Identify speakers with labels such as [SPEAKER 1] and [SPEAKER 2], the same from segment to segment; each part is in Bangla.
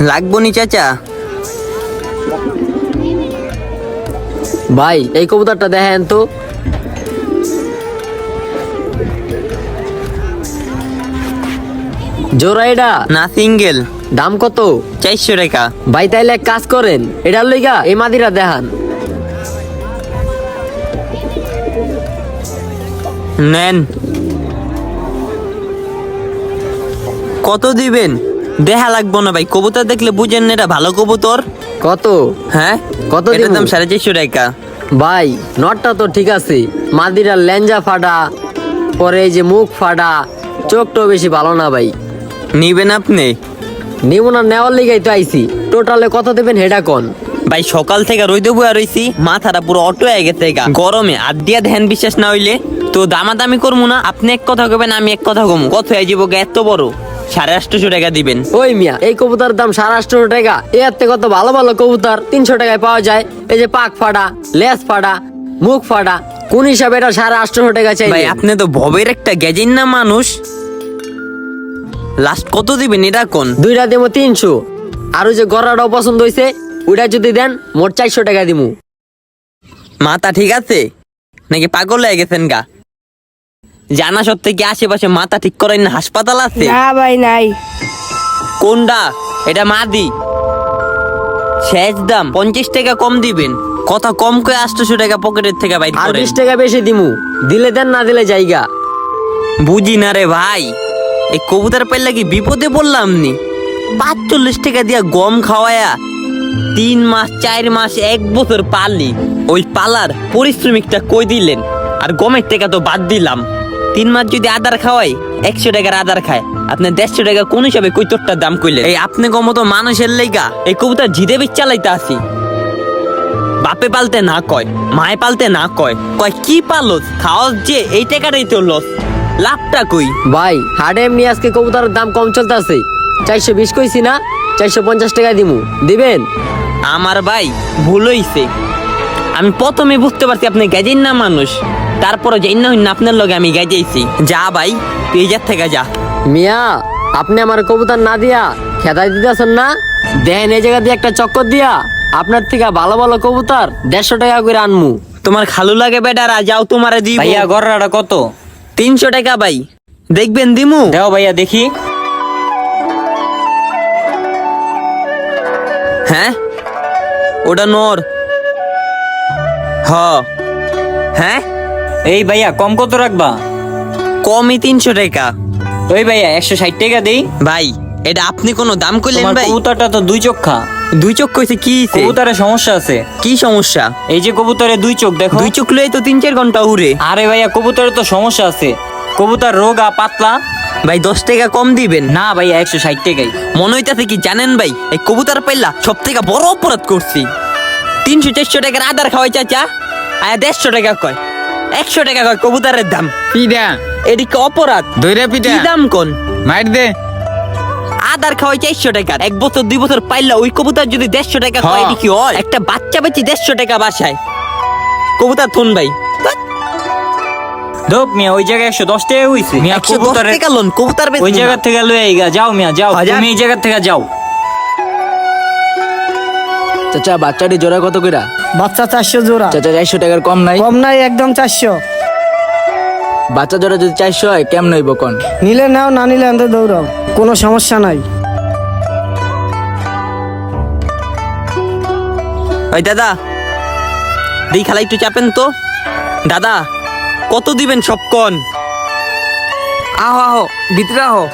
[SPEAKER 1] লাগবো নি চাচা?
[SPEAKER 2] ভাই এই কবুতরটা দেখেন তো। জোড়া এটা?
[SPEAKER 1] না সিঙ্গেল।
[SPEAKER 2] দাম কত?
[SPEAKER 1] চারশো টাকা।
[SPEAKER 2] ভাই তাইলে এক কাজ করেন এটার লইগা এই মাদিরা দেখান।
[SPEAKER 1] নেন। কত দিবেন? দেখা লাগবো না ভাই কবুতর দেখলে বুঝেন না এটা ভালো কবুতর।
[SPEAKER 2] কত?
[SPEAKER 1] হ্যাঁ?
[SPEAKER 2] কত
[SPEAKER 1] এটার
[SPEAKER 2] দিবো?
[SPEAKER 1] দাম সাড়ে চারশো টাকা।
[SPEAKER 2] ভাই নটটা তো ঠিক আছে মাদিরার লেঞ্জা ফাটা পরে এই যে মুখ ফাটা চোখটাও বেশি ভালো না ভাই।
[SPEAKER 1] নিবেন আপনি?
[SPEAKER 2] নিব না নেওয়ার লিগাই তো আইছি। টোটালে কত দেবেন হেডা কোন?
[SPEAKER 1] ভাই সকাল থেকে রইতে বুয়া রইছি মাথাটা পুরো অটো হয়ে গেছে গা। গরমে আর দিয়া ধ্যান বিশ্বাস না হইলে। তো দামাদামি করব না আপনি এক কথা কবেন আমি এক কথা কমু। কত হয়ে যাব গা এত বড়? সাড়ে আটশোশো টাকা দিবেন।
[SPEAKER 2] ওই মিয়া এই কবুতার দাম সাড়ে আটশো টাকা। এর থেকে কত ভালো ভালো কবুতর তিনশো টাকায় পাওয়া যায়। এই যে পাক ফাটা লেজ ফাটা মুখ ফাটা কোন হিসাবে এটা সাড়ে আটশো টাকা চাই
[SPEAKER 1] ভাই আপনি তো ভবের একটা গ্যাজেন না মানুষ। লাস্ট কত দিবেন এটা কোন?
[SPEAKER 2] দুইটা দেবো তিনশো। আর ওই যে গড়াটাও পছন্দ হয়েছে ওইটা যদি দেন মোট চারশো টাকা দিমু।
[SPEAKER 1] মাথা ঠিক আছে? নাকি পাগল হয়ে গেছেন গা? জানা সত্ত্বে কি আশেপাশে মাথা ঠিক করেন না? হাসপাতাল আছে?
[SPEAKER 3] না ভাই নাই।
[SPEAKER 1] কোনটা? এটা মাদি। শেষ দাম পঞ্চাশ টাকা কম দিবেন। কথা কম করে আটশোশো টাকা পকেটের থেকে বাইর
[SPEAKER 2] আর
[SPEAKER 1] করেন।
[SPEAKER 2] বিশ টাকা বেশি দিমু। দিলে দেন না দিলে জায়গা।
[SPEAKER 1] বুঝি না রে ভাই। এই কবুতর পাইলে কি বিপদে পড়লাম নি? পাঁচচল্লিশ টাকা দিয়া গম খাওয়ায়া তিন মাস চার মাস এক বছর পালি। ওই পালার পরিশ্রমিকটা কই দিলেন? আর গমের টাকা তো বাদ দিলাম। তিন মাস যদি আদার খাওয়াই একশো টাকার আদার খায়। আপনি দেড়শো টাকা কোন হিসাবে কৈতরটার দাম কইলেন? এই আপনি মতো মানুষের লেগা। এই কবুতর জিদে বেচ চালাইতে আসি। বাপে পালতে না কয় মায়ে পালতে না কয় কয় কি পালস? খাওয়াস যে এই টাকাটাই তো লস। লাভটা কই?
[SPEAKER 2] ভাই হাটে এমনি আজকে কবুতরের দাম কম চলতেছে। চারশো বিশ কইছি না চারশো পঞ্চাশ টাকা দিমু। দিবেন?
[SPEAKER 1] আমার ভাই ভুল হইছে। আমি প্রথমে বুঝতে পারছি আপনি গেজেন না মানুষ। তারপরে যাই না আপনার লগে আমি গেজেছি যা ভাই তুই যার থেকে যা।
[SPEAKER 2] মিয়া আপনি আমার কবুতর না দিয়া খেদাই দিতেছেন না? দেন এই জায়গা দিয়ে একটা চক্কর দিয়া আপনার থেকে ভালো ভালো কবুতর দেড়শো টাকা করে আনমু।
[SPEAKER 1] তোমার খালু লাগে বেটারা যাও তোমারে দিব
[SPEAKER 4] ভাইয়া গড়াটা কত?
[SPEAKER 1] তিনশো টাকা ভাই। দেখবেন দিমু।
[SPEAKER 4] দেও ভাইয়া দেখি।
[SPEAKER 1] হ্যাঁ? ওটা নর। হ। হ্যাঁ?
[SPEAKER 4] এই ভাইয়া কম কত রাখবা?
[SPEAKER 1] কমই তিনশো টাকা।
[SPEAKER 4] ওই ভাইয়া একশো ষাট টাকা দেই।
[SPEAKER 1] ভাই এটা আপনি কোনো দাম করলেন
[SPEAKER 4] তোমার
[SPEAKER 1] ভাই?
[SPEAKER 4] কবুতরটা তো দুই চোখা
[SPEAKER 1] দুই চোখ কইছে কি হইছে?
[SPEAKER 4] কবুতরের সমস্যা আছে।
[SPEAKER 1] কি সমস্যা?
[SPEAKER 4] এই যে কবুতরে দুই চোখ দেখো।
[SPEAKER 1] দুই চোখ লয়ে তো তিন চার ঘণ্টা উড়ে।
[SPEAKER 4] আরে ভাইয়া কবুতরের তো সমস্যা আছে। কবুতর রোগা পাতলা।
[SPEAKER 1] ভাই দশ টাকা কম দিবেন।
[SPEAKER 4] না ভাইয়া একশো ষাট টাকাই।
[SPEAKER 1] মনে হইতাছে কি জানেন ভাই এই কবুতর পাইলা সব থেকে বড় অপরাধ করছি। তিনশো চারশো টাকার আদার খাওয়াই চাচা। আয়া দেড়শো টাকা কয়। একশো টাকা কয় কবুতরের দাম?
[SPEAKER 5] পিডা
[SPEAKER 1] এদিকে অপরাধ?
[SPEAKER 5] দইরা
[SPEAKER 1] কি দাম কোন?
[SPEAKER 5] মাইর দে।
[SPEAKER 1] আদার খাওয়াই চারশো টাকা। এক বছর দুই বছর পাইলা ওই কবুতর যদি দেড়শো টাকা
[SPEAKER 5] হ্যাঁ।
[SPEAKER 1] কয় এটা কি হয়? একটা বাচ্চা বেচি দেড়শো টাকা বাসায়। কবুতর থুন ভাই?
[SPEAKER 4] ধোপ মিয়া ওই জায়গায় একশো দশ টাকা হইছে। মিয়া কবুতরের
[SPEAKER 1] লোন কবুতর
[SPEAKER 4] ওই জায়গা থেকে লয়ে যাও মিয়া যাও? তুমি এই জায়গা থেকে যাও।
[SPEAKER 6] চাচা বাচ্চাটি জোড়া কত কইরা?
[SPEAKER 3] বাচ্চা চারশো জোড়া।
[SPEAKER 6] চাচা চারশো টাকার কম নাই?
[SPEAKER 3] কম নাই একদম চারশো।
[SPEAKER 6] বাচ্চা জোড়া যদি চারশো হয় কেমন হইব কন?
[SPEAKER 3] নিলে নাও না নিলে আনতে দৌড়াও। কোনো সমস্যা নাই।
[SPEAKER 1] ওই দাদা দিই খালা একটু চাপেন তো। দাদা কত দিবেন সব কন?
[SPEAKER 5] আহো আহো ভিতরে আহো।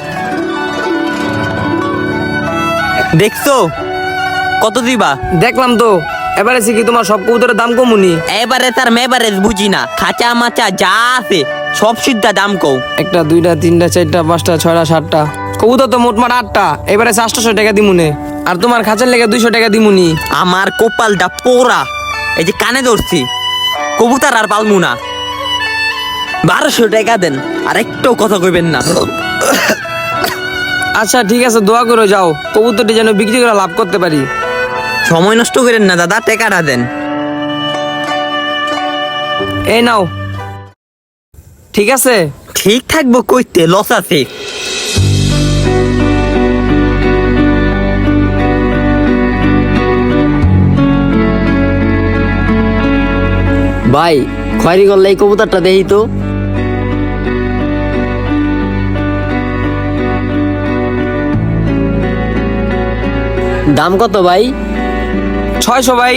[SPEAKER 1] দেখছ? কত দিবা?
[SPEAKER 5] দেখলাম তো। এবারে সে কি তোমার সব কবুতরের দাম কমুনি?
[SPEAKER 1] এবারে তার মেবারে বুঝি না। খাঁচা মাচা যা আছে সব সিদ্ধা দাম কও।
[SPEAKER 5] একটা দুইটা তিনটা চারটা পাঁচটা ছয়টা সাতটা। কবুতর তো মোটমাট আটটা। এবারে চারশো টাকা দিমুনে। আর তোমার খাঁচার লেগে দুইশো টাকা দিমুনি।
[SPEAKER 1] আমার কপালটা পোড়া। এই যে কানে ধরছি। কবুতর আর পালমু না। বারোশো টাকা দেন আর একটু কথা কইবেন না।
[SPEAKER 5] আচ্ছা ঠিক আছে দোয়া করে যাও। কবুতরটি যেন বিক্রি করে লাভ করতে পারি।
[SPEAKER 1] সময় নষ্ট করেন না দাদা টেকাটা দেন।
[SPEAKER 5] এই নাও। ঠিক আছে?
[SPEAKER 1] ঠিক থাকব কইতে লস আছে।
[SPEAKER 2] ভাই খয়রি করলে এই কবুতরটা দেই তো। দাম কত ভাই?
[SPEAKER 5] ছয়শো ভাই।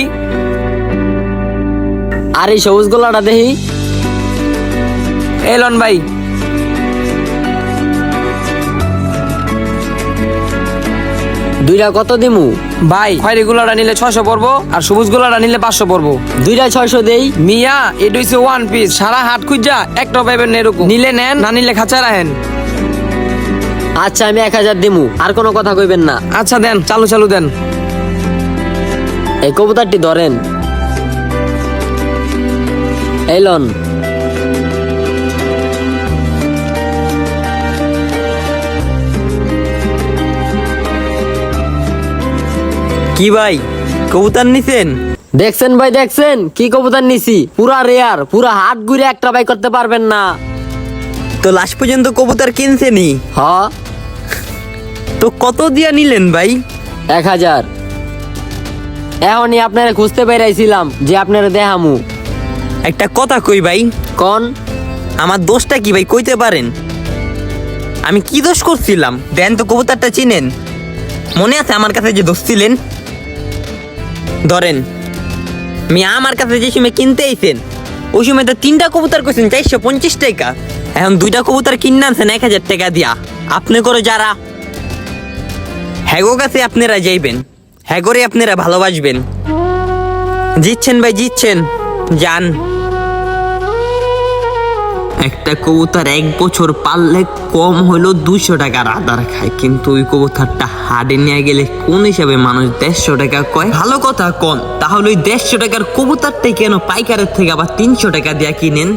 [SPEAKER 2] আর এই সবুজ গোলাটা দেখি।
[SPEAKER 5] এলন ভাই।
[SPEAKER 2] দুইটা কত দিমু?
[SPEAKER 5] ভাই খয়রি গুলাটা নিলে ছয়শো পড়ব আর সবুজ গুলাটা নিলে পাঁচশো পড়ব।
[SPEAKER 2] দুইটা ছয়শো দেই।
[SPEAKER 5] মিয়া এটা হইছে ওয়ান পিস সারা হাট খুঁজা একটা পাইবেন না এরকম। নিলে নেন না নিলে খাঁচা রাখেন
[SPEAKER 2] আচ্ছা আমি এক হাজার দিমু। আর কোনো কথা কইবেন না।
[SPEAKER 5] আচ্ছা দেন চালু চালু দেন।
[SPEAKER 2] এই কবুতরটি ধরেন। এলন
[SPEAKER 1] কি ভাই কবুতর নিছেন?
[SPEAKER 2] দেখছেন ভাই দেখছেন? কি কবুতর নিছি? পুরা রেয়ার পুরা হাত ঘুরে একটা ভাই করতে পারবেন না।
[SPEAKER 1] তো লাস্ট পর্যন্ত কবুতর কিনছেনি
[SPEAKER 2] হ।
[SPEAKER 1] তো কত দিয়া নিলেন ভাই?
[SPEAKER 2] এক হাজার। এখনই আপনারা খুঁজতে পেরেছিলাম যে আপনারা দেহামু
[SPEAKER 1] একটা কথা কই ভাই?
[SPEAKER 2] কোন?
[SPEAKER 1] আমার দোষটা কি ভাই কইতে পারেন? আমি কি দোষ করছিলাম? দেন তো কবুতরটা চিনেন। মনে আছে আমার কাছে যে দোষ ছিলেন? ধরেন মি আমার কাছে যে সময় কিনতে আইছেন ওই সময় তো তিনটা কবুতর কইছেন চারশো পঞ্চাশ টাকা। এখন দুইটা কবুতর কিনে আনছেন এক হাজার টাকা দিয়া। আপনি করে যারা হ্যাগো কাছে আপনারা যাইবেন। হ্যাগোরে আপনারা ভালোবাসবেন। জিতছেন ভাই, জিতছেন। যান। একটা কবুতর এক বছর পাললে কম হলো দুশো টাকার আদার খায়, কিন্তু ওই কবুতরটা হাডে নিয়ে গেলে কোন হিসাবে মানুষ দেড়শো টাকা কয়? ভালো কথা কম তাহলে ওই দেড়শো টাকার কবুতরটাই কেন পাইকারের থেকে আবার তিনশো টাকা দিয়া কিনেন?